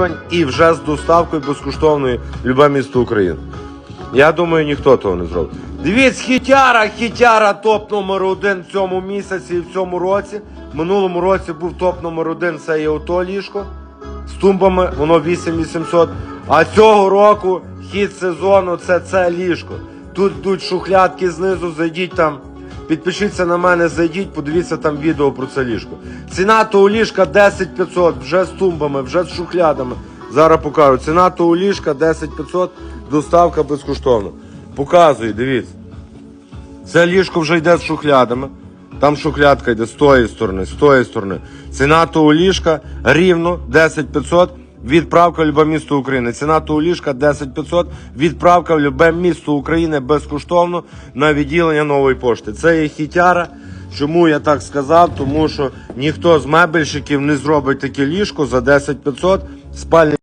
гривень і вже з доставкою безкоштовною любе місто України. Я думаю, ніхто того не зробить. Дивіться, хітяра, хітяра, топ номер один в цьому місяці і в цьому році. В минулому році був топ номер один, це є ото ліжко з тумбами, воно 8800. А цього року хід сезону це це ліжко. Тут йдуть шухлядки знизу, зайдіть там. Підпишіться на мене, зайдіть, подивіться там відео про це ліжко. Ціна того ліжка 10500, вже з тумбами, вже з шухлядами. Зараз покажу. Ціна того ліжка 10500, доставка безкоштовна. Показую, дивіться. Це ліжко вже йде з шухлядами. Там шухлядка йде з тої сторони, з тої сторони. Ціна того ліжка рівно 10500. Відправка в любе місто України. Ціна того ліжка 10500. Відправка в любе місто України безкоштовно на відділення нової пошти. Це є хітяра. Чому я так сказав? Тому що ніхто з мебельщиків не зробить таке ліжко за 10500. Спальний